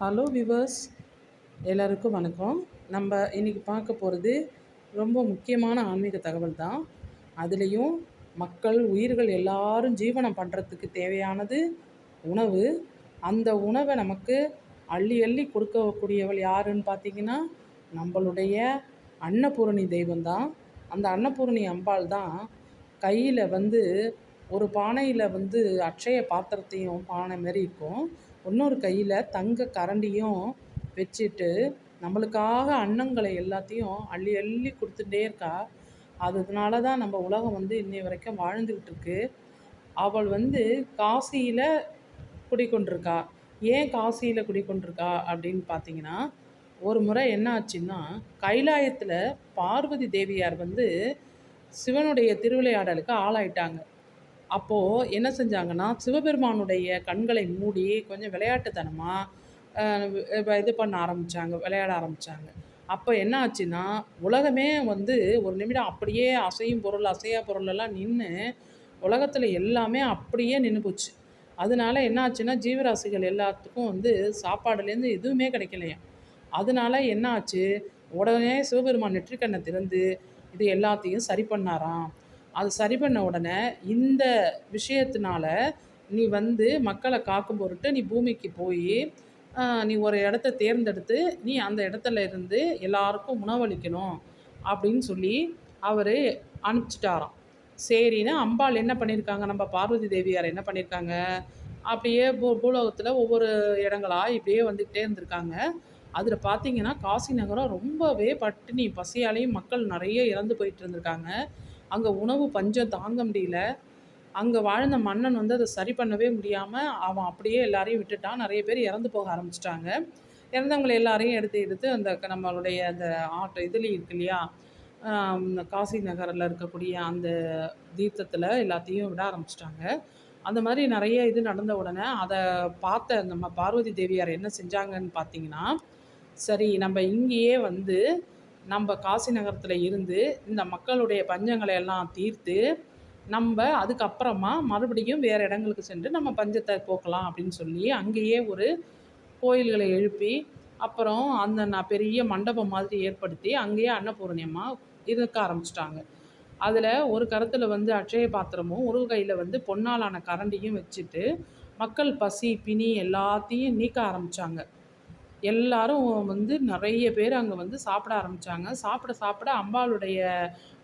Hello viewers எல்லாருக்கும் வணக்கம். நம்ம இன்றைக்கி பார்க்க போகிறது ரொம்ப முக்கியமான ஆன்மீக தகவல் தான். அதுலேயும் மக்கள் உயிர்கள் எல்லாரும் ஜீவனம் பண்ணுறதுக்கு தேவையானது உணவு. அந்த உணவை நமக்கு அள்ளி அள்ளி கொடுக்கக்கூடியவள் யாருன்னு பார்த்தீங்கன்னா நம்மளுடைய அன்னபூரணி தெய்வம் தான். அந்த அன்னபூரணி அம்பாள் தான் கையில் வந்து ஒரு பானையில் வந்து அட்சய பாத்திரத்தையும் பானை மாரி இருக்கும். இன்னொரு கையில் தங்க கரண்டியும் வச்சுட்டு நம்மளுக்காக அன்னங்களை எல்லாத்தையும் அள்ளி அள்ளி கொடுத்துட்டே இருக்கா. அதனால தான் நம்ம உலகம் வந்து இன்னை வரைக்கும் வாழ்ந்துக்கிட்டு இருக்கு. அவள் வந்து காசியில் குடிக்கொண்டிருக்கா ஏன் காசியில் குடிக்கொண்டிருக்கா அப்படின்னு பார்த்தீங்கன்னா ஒரு முறை என்ன ஆச்சுன்னா கைலாயத்தில் பார்வதி தேவியார் வந்து சிவனுடைய திருவிளையாடலுக்கு ஆளாயிட்டாங்க. அப்போது என்ன செஞ்சாங்கன்னா சிவபெருமானுடைய கண்களை மூடி கொஞ்சம் விளையாட்டுத்தனமாக இது பண்ண ஆரம்பித்தாங்க விளையாட ஆரம்பித்தாங்க அப்போ என்ன ஆச்சுன்னா உலகமே வந்து ஒரு நிமிடம் அப்படியே அசையும் பொருள் அசையா பொருளெல்லாம் நின்று உலகத்தில் எல்லாமே அப்படியே நின்று போச்சு. அதனால என்ன ஆச்சுன்னா ஜீவராசிகள் எல்லாத்துக்கும் வந்து சாப்பாடுலேருந்து எதுவுமே கிடைக்கலையா? அதனால என்ன ஆச்சு உடனே சிவபெருமான் நெற்றிக்கண்ணை திறந்து இது எல்லாத்தையும் சரி பண்ணாராம். அது சரி பண்ண உடனே இந்த விஷயத்தினால நீ வந்து மக்களை காக்கும் பொருட்டு நீ பூமிக்கு போய் நீ ஒரு இடத்த தேர்ந்தெடுத்து நீ அந்த இடத்துல இருந்து எல்லாருக்கும் உணவளிக்கணும் அப்படின்னு சொல்லி அவர் அனுப்பிச்சிட்டாராம். சரின்னு அம்பாள் என்ன பண்ணியிருக்காங்க நம்ம பார்வதி தேவியார் என்ன பண்ணியிருக்காங்க அப்படியே பூ பூலோகத்தில் ஒவ்வொரு இடங்களாக இப்படியே வந்துக்கிட்டே இருந்திருக்காங்க. அதில் பார்த்தீங்கன்னா காசி நகரம் ரொம்பவே பட்டினி பசியாலையும் மக்கள் நிறைய இறந்து போயிட்டு இருந்திருக்காங்க. அங்கே உணவு பஞ்சம் தாங்க முடியல. அங்கே வாழ்ந்த மன்னன் வந்து அதை சரி பண்ணவே முடியாமல் அவன் அப்படியே எல்லாரையும் விட்டுட்டான். நிறைய பேர் இறந்து போக ஆரம்பிச்சிட்டாங்க. இறந்தவங்களை எல்லாரையும் எடுத்து எடுத்து அந்த நம்மளுடைய அந்த ஆட்டோ இதுலேயும் இருக்கு இல்லையா? காசி நகரில் இருக்கக்கூடிய அந்த தீர்த்தத்தில் எல்லாத்தையும் விட ஆரம்பிச்சிட்டாங்க. அந்த மாதிரி நிறைய இது நடந்த உடனே அதை பார்த்த நம்ம பார்வதி தேவியார் என்ன செஞ்சாங்கன்னு பார்த்தீங்கன்னா சரி நம்ம இங்கேயே வந்து நம்ம காசி நகரத்தில் இருந்து இந்த மக்களுடைய பஞ்சங்களை எல்லாம் தீர்த்து நம்ம அதுக்கப்புறமா மறுபடியும் வேறு இடங்களுக்கு சென்று நம்ம பஞ்சத்தை போக்கலாம் அப்படின்னு சொல்லி அங்கேயே ஒரு கோயில்களை எழுப்பி அப்புறம் அந்த நான் பெரிய மண்டபம் மாதிரி ஏற்படுத்தி அங்கேயே அன்னபூர்ணியமாக இருக்க ஆரம்பிச்சிட்டாங்க. அதில் ஒரு கருத்தில் வந்து அட்சய பாத்திரமும் ஒரு கையில் வந்து பொன்னாலான கரண்டியும் வச்சுட்டு மக்கள் பசி பிணி எல்லாத்தையும் நீக்க ஆரம்பித்தாங்க எல்லாரும் வந்து நிறைய பேர் அங்கே வந்து சாப்பிட ஆரம்பித்தாங்க சாப்பிட சாப்பிட அம்பாளுடைய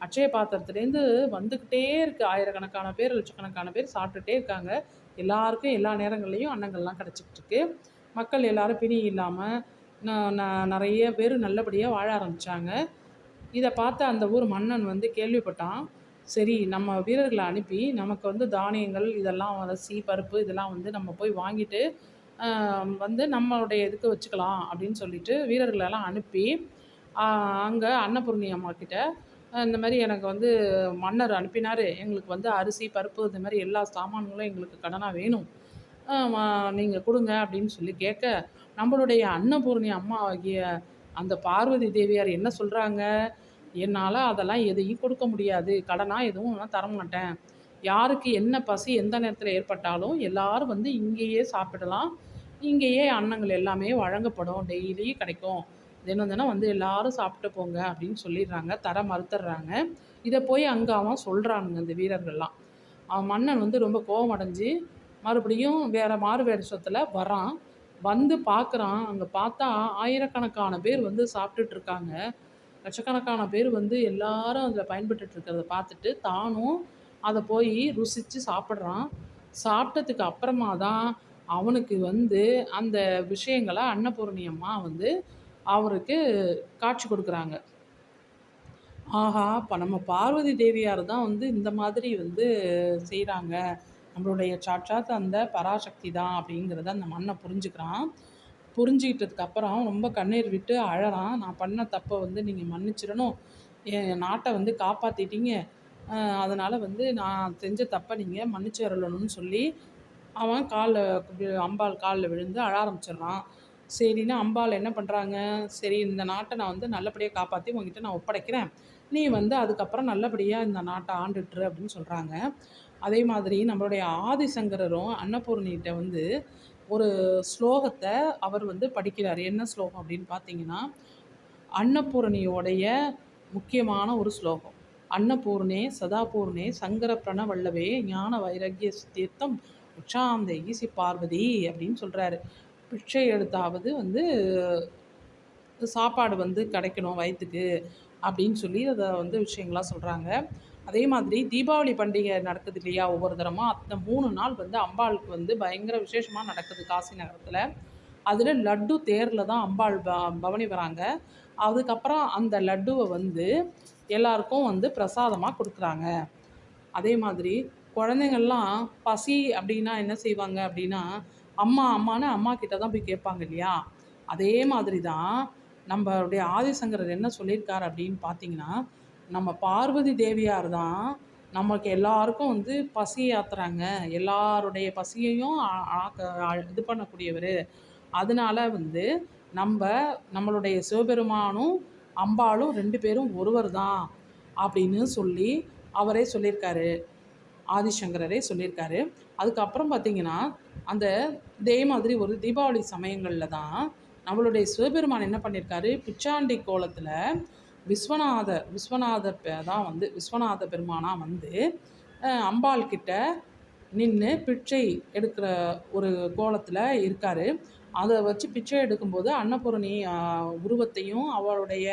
அட்சய பாத்திரத்துலேருந்து வந்துக்கிட்டே இருக்குது ஆயிரக்கணக்கான பேர் லட்சக்கணக்கான பேர் சாப்பிட்டுட்டே இருக்காங்க. எல்லாருக்கும் எல்லா நேரங்கள்லேயும் அன்னங்கள்லாம் கிடச்சிக்கிட்டு மக்கள் எல்லோரும் பிணி இல்லாமல் நிறைய பேர் நல்லபடியாக வாழ ஆரம்பித்தாங்க இதை பார்த்த அந்த ஊர் மன்னன் வந்து கேள்விப்பட்டான். சரி நம்ம வீரர்களை அனுப்பி நமக்கு வந்து தானியங்கள் இதெல்லாம் அரிசி பருப்பு இதெல்லாம் வந்து நம்ம போய் வாங்கிட்டு வந்து நம்மளுடைய இதுக்கு வச்சுக்கலாம் அப்படின்னு சொல்லிட்டு வீரர்களெல்லாம் அனுப்பி அங்கே அன்னபூர்ணி அம்மாக்கிட்ட இந்த மாதிரி எனக்கு வந்து மன்னர் அனுப்பினார். எங்களுக்கு வந்து அரிசி பருப்பு இந்த மாதிரி எல்லா சாமான்களும் எங்களுக்கு கடனாக வேணும். நீங்கள் கொடுங்க அப்படின்னு சொல்லி கேட்க நம்மளுடைய அன்னபூர்ணி அம்மா ஆகிய அந்த பார்வதி தேவியார் என்ன சொல்கிறாங்க என்னால் அதெல்லாம் எதையும் கொடுக்க முடியாது. கடனாக எதுவும் நான் தரமாட்டேன். யாருக்கு என்ன பசி எந்த நேரத்தில் ஏற்பட்டாலும் எல்லாரும் வந்து இங்கேயே சாப்பிடலாம். இங்கேயே அன்னங்கள் எல்லாமே வழங்கப்படும். டெய்லி கிடைக்கும். தினம் தினம் வந்து எல்லாரும் சாப்பிட்டு போங்க அப்படின்னு சொல்லிடுறாங்க. தர மறுத்துடுறாங்க. இதை போய் அங்கே அவன் சொல்கிறானுங்க இந்த வீரர்கள்லாம். அவன் மன்னன் வந்து ரொம்ப கோபம் அடைஞ்சு மறுபடியும் வேறு மாறு வேஷத்தில் வரான். வந்து பார்க்குறான் அங்கே பார்த்தா ஆயிரக்கணக்கான பேர் வந்து சாப்பிட்டுட்டு இருக்காங்க. லட்சக்கணக்கான பேர் வந்து எல்லாரும் அதில் பயன்பட்டுட்டு இருக்கிறத பார்த்துட்டு தானும் அதை போய் ருசித்து சாப்பிட்றான். சாப்பிட்டதுக்கு அப்புறமா தான் அவனுக்கு வந்து அந்த விஷயங்களை அன்னபூரணி அம்மா வந்து அவருக்கு காட்சி கொடுக்குறாங்க. ஆஹா இப்போ நம்ம பார்வதி தேவியார் தான் வந்து இந்த மாதிரி வந்து செய்கிறாங்க நம்மளுடைய சாட்சாத் அந்த பராசக்தி தான் அப்படிங்கிறத அந்த மண்ணை புரிஞ்சுக்கிறான். புரிஞ்சுக்கிட்டதுக்கு அப்புறம் ரொம்ப கண்ணீர் விட்டு அழறான். நான் பண்ண தப்பை வந்து நீங்கள் மன்னிச்சிடணும். என் நாட்டை வந்து காப்பாற்றிட்டீங்க அதனால் வந்து நான் செஞ்ச தப்பை நீங்கள் மன்னிச்சு வரலணும்னு சொல்லி அவன் காலில் அம்பாள் காலில் விழுந்து அழ ஆரம்பிச்சிடுறான். சரின்னு அம்பாள் என்ன பண்ணுறாங்க சரி இந்த நாட்டை நான் வந்து நல்லபடியாக காப்பாற்றி உங்ககிட்ட நான் ஒப்படைக்கிறேன். நீ வந்து அதுக்கப்புறம் நல்லபடியாக இந்த நாட்டை ஆண்டுட்டுரு அப்படின்னு சொல்கிறாங்க அதே மாதிரி நம்மளுடைய ஆதிசங்கரரும் அன்னபூர்ணிகிட்ட வந்து ஒரு ஸ்லோகத்தை அவர் வந்து படிக்கிறார். என்ன ஸ்லோகம் அப்படின்னு பார்த்தீங்கன்னா, அன்னபூரணியோடைய முக்கியமான ஒரு ஸ்லோகம். "அன்னபூர்ணே சதாபூர்ணே சங்கர பிரணவல்லவே ஞான வைரக்கிய தீர்த்தம் உச்சாந்த ஈசி பார்வதி" அப்படின்னு சொல்கிறாரு பிச்சை எடுத்தாவது வந்து சாப்பாடு வந்து கிடைக்கணும் வயித்துக்கு அப்படின்னு சொல்லி அதை வந்து விஷயங்களா சொல்கிறாங்க அதே மாதிரி தீபாவளி பண்டிகை நடக்குது இல்லையா? ஒவ்வொரு தரமும் அந்த மூணு நாள் வந்து அம்பாளுக்கு வந்து பயங்கர விசேஷமாக நடக்குது காசி நகரத்தில் அதில் லட்டு தேரில் தான் அம்பாள் ப பவனி வராங்க. அதுக்கப்புறம் அந்த லட்டுவை வந்து எல்லாருக்கும் வந்து பிரசாதமாக கொடுக்குறாங்க அதே மாதிரி குழந்தைங்கள்லாம் பசி அப்படின்னா என்ன செய்வாங்க அப்படின்னா, அம்மா அம்மான்னு அம்மா கிட்ட தான் போய் கேட்பாங்க இல்லையா? அதே மாதிரி தான் நம்மளுடைய ஆதிசங்கரர் என்ன சொல்லியிருக்கார் அப்படின்னு பார்த்தீங்கன்னா, நம்ம பார்வதி தேவியார் தான் நமக்கு எல்லாருக்கும் வந்து பசி ஆத்துறாங்க. எல்லாருடைய பசியையும் ஆக்க இது பண்ணக்கூடியவர் அதனால வந்து நம்ம நம்மளுடைய சிவபெருமானும், அம்பாளும் ரெண்டு பேரும் ஒருவர் தான் அப்படின்னு சொல்லி அவரே சொல்லியிருக்காரு. ஆதிசங்கரரே சொல்லியிருக்காரு. அதுக்கப்புறம் பார்த்தீங்கன்னா, அந்த இதே மாதிரி ஒரு தீபாவளி சமயங்களில் தான் நம்மளுடைய சிவபெருமான் என்ன பண்ணியிருக்காரு, பிச்சாண்டி கோலத்தில் விஸ்வநாத விஸ்வநாதர் தான் வந்து விஸ்வநாத பெருமானாக வந்து அம்பாள் கிட்ட நின்று பிச்சை எடுக்கிற ஒரு கோலத்தில் இருக்கார் அதை வச்சு பிச்சை எடுக்கும்போது அன்னபூரணி உருவத்தையும், அவளுடைய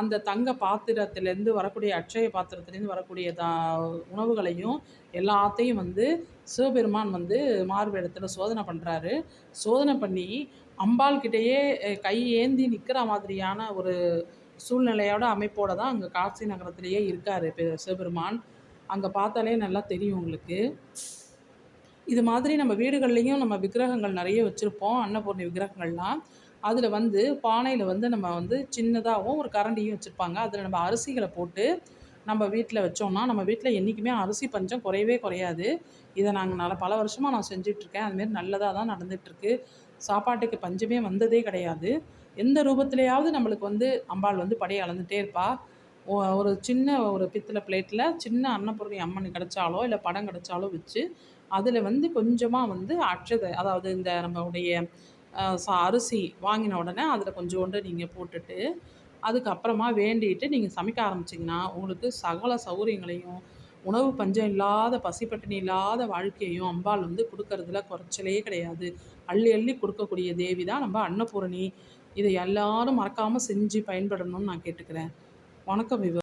அந்த தங்க பாத்திரத்திலேருந்து வரக்கூடிய அட்சய பாத்திரத்திலேருந்து வரக்கூடிய த உணவுகளையும் எல்லாத்தையும் வந்து சிவபெருமான் வந்து மாறுவேடத்தில சோதனை பண்ணுறாரு சோதனை பண்ணி அம்பாள்கிட்டேயே கை ஏந்தி நிற்கிற மாதிரியான ஒரு சூழ்நிலையோட, அமைப்போடு தான் அங்கே காசி நகரத்திலேயே இருக்கார் சிவபெருமான். அங்கே பார்த்தாலே நல்லா தெரியும் உங்களுக்கு. இது மாதிரி நம்ம வீடுகள்லேயும் நம்ம விக்கிரகங்கள் நிறைய வச்சுருப்போம் அன்னபூர்ணி விக்கிரகங்கள்லாம். அதில் வந்து பானையில் வந்து நம்ம வந்து சின்னதாகவும் ஒரு கரண்டியும் வச்சுருப்பாங்க அதில் நம்ம அரிசிகளை போட்டு நம்ம வீட்டில் வச்சோம்னா, நம்ம வீட்டில் என்னைக்குமே அரிசி பஞ்சம் குறையவே குறையாது. இதை நாங்கள் நல்ல பல வருஷமாக நான் செஞ்சுட்ருக்கேன். அதுமாரி நல்லதாக தான் நடந்துகிட்ருக்கு சாப்பாட்டுக்கு பஞ்சமே வந்ததே கிடையாது. எந்த ரூபத்துலேயாவது நம்மளுக்கு வந்து அம்பாள் வந்து படை அளந்துகிட்டே இருப்பா. ஒரு சின்ன ஒரு பித்தளை பிளேட்டில் சின்ன அன்னபூர்ணி அம்மன் கிடைச்சாலோ, இல்லை படம் கிடைச்சாலோ வச்சு, அதில் வந்து கொஞ்சமாக வந்து அட்சதை அதாவது இந்த நம்மளுடைய அரிசி வாங்கின உடனே அதில் கொஞ்சோண்டு நீங்கள் போட்டுட்டு, அதுக்கப்புறமா வேண்டிட்டு நீங்கள் சமைக்க ஆரம்பிச்சிங்கன்னா உங்களுக்கு சகல சௌகரியங்களையும், உணவு பஞ்சம் இல்லாத, பசி பட்டினி இல்லாத வாழ்க்கையையும் அம்பாள் வந்து கொடுக்கறதுல குறைச்சலே கிடையாது. அள்ளி அள்ளி கொடுக்கக்கூடிய தேவி தான் நம்ம அன்னபூரணி. இதை எல்லாரும் மறக்காமல் செஞ்சு பயன்படணும்னு நான் கேட்டுக்கிறேன். வணக்கம் விவ